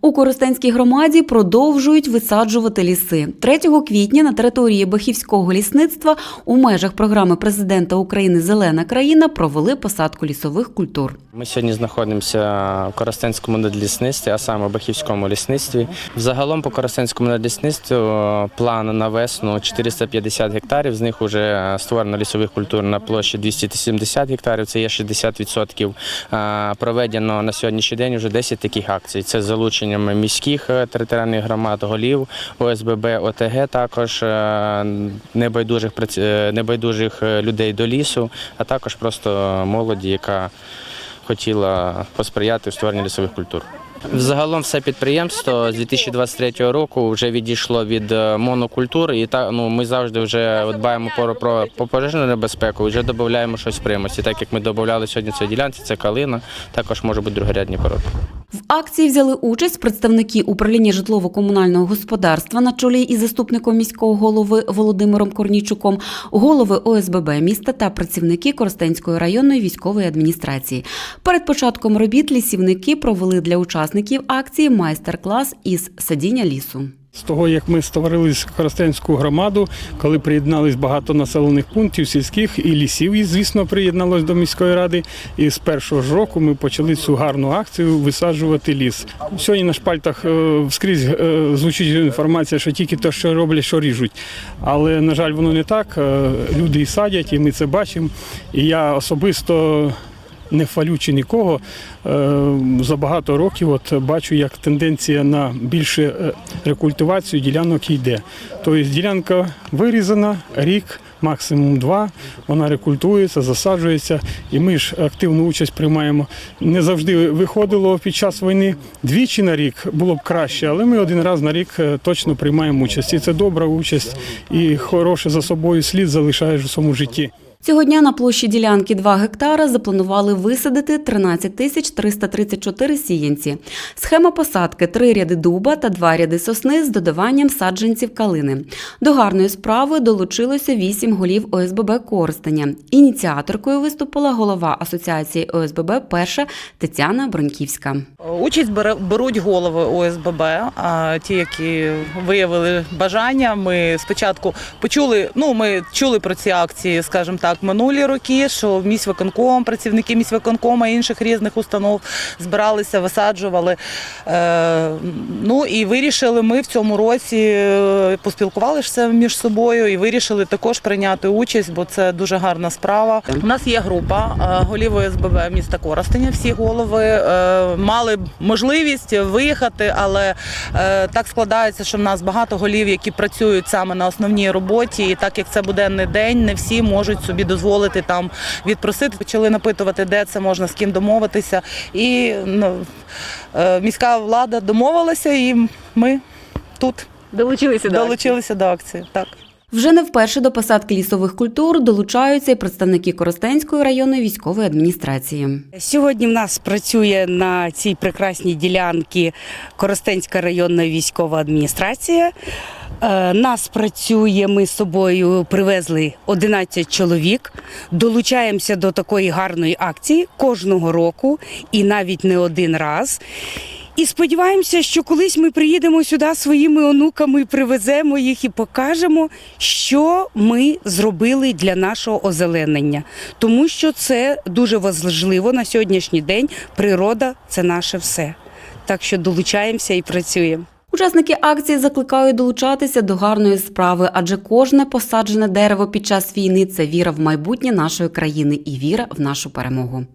У Коростенській громаді продовжують висаджувати ліси. 3 квітня на території Бахівського лісництва у межах програми президента України Зелена країна провели посадку лісових культур. Ми сьогодні знаходимося в Коростенському надлісництві, а саме в Бахівському лісництві. Взагалом по Коростенському надлісництву е, план на весну 450 гектарів. З них вже створено лісових культур на площі 270 гектарів. Це є 60%. Е, Проведено на сьогоднішній день вже 10 таких акцій. Це з залученням міських е, територіальних громад, голів, ОСББ, ОТГ, також е, небайдужих е, небайдужих людей до лісу, а також просто молоді, яка хотіла посприяти в створенні лісових культур. Взагалом все підприємство з 2023 року вже відійшло від е, монокультур, і та ну ми завжди вже дбаємо про, про, про пожежну небезпеку. Вже додаємо щось в примусі. Так як ми додавали сьогодні цій ділянці, це калина, також може бути другорядні породи. В акції взяли участь представники управління житлово-комунального господарства на чолі із заступником міського голови Володимиром Корнічуком, голови ОСББ міста та працівники Коростенської районної військової адміністрації. Перед початком робіт лісівники провели для учасників акції майстер-клас із садіння лісу. З того, як ми створили Коростенську громаду, коли приєднались багато населених пунктів, сільських і лісів, і, звісно, приєдналось до міської ради. І з першого ж року ми почали цю гарну акцію висаджувати ліс. Сьогодні на шпальтах е, вскрізь е, звучить інформація, що тільки те, що роблять, що ріжуть. Але, на жаль, воно не так. Е, Люди і садять, і ми це бачимо. І я особисто не хвалючи нікого. е, За багато років от бачу, як тенденція на більше е, рекультивацію ділянок йде. Тобто ділянка вирізана, рік, максимум два, вона рекультується, засаджується, і ми ж активну участь приймаємо. Не завжди виходило під час війни двічі на рік було б краще, але ми один раз на рік е, точно приймаємо участь. І це добра участь, і хороше за собою слід залишаєш у своєму житті. Цього дня на площі ділянки 2 гектара запланували висадити 13 тисяч 334 сіянці. Схема посадки – три ряди дуба та два ряди сосни з додаванням саджанців калини. До гарної справи долучилося вісім голів ОСББ Коростеня. Ініціаторкою виступила голова Асоціації ОСББ перша Тетяна Броньківська. Участь беруть голови ОСББ, ті, які виявили бажання. Ми спочатку почули. Ну, ми чули про ці акції, скажімо так, минулі роки, що в міськвиконком, працівники міськвиконкома і інших різних установ збиралися, висаджували. Е, ну і вирішили ми в цьому році е, поспілкувалися між собою і вирішили також прийняти участь, бо це дуже гарна справа. У нас є група е, голів ОСББ міста Коростеня. Всі голови мали можливість виїхати, але так складається, що в нас багато голів, які працюють саме на основній роботі, і так як це буденний день, не всі можуть собі дозволити там відпросити. Почали напитувати, де це можна з ким домовитися. І ну, е, міська влада домовилася, і ми тут Долучилися долучилися до акції. Так. Вже не вперше до посадки лісових культур долучаються і представники Коростенської районної військової адміністрації. Сьогодні в нас працює на цій прекрасній ділянці Коростенська районна військова адміністрація. Е, Нас працює, ми з собою привезли 11 чоловік. Долучаємося до такої гарної акції кожного року і навіть не один раз. І сподіваємося, що колись ми приїдемо сюди своїми онуками, привеземо їх і покажемо, що ми зробили для нашого озеленення. Тому що це дуже важливо на сьогоднішній день. Природа це наше все. Так що долучаємося і працюємо. Учасники акції закликають долучатися до гарної справи, адже кожне посаджене дерево під час війни це віра в майбутнє нашої країни і віра в нашу перемогу.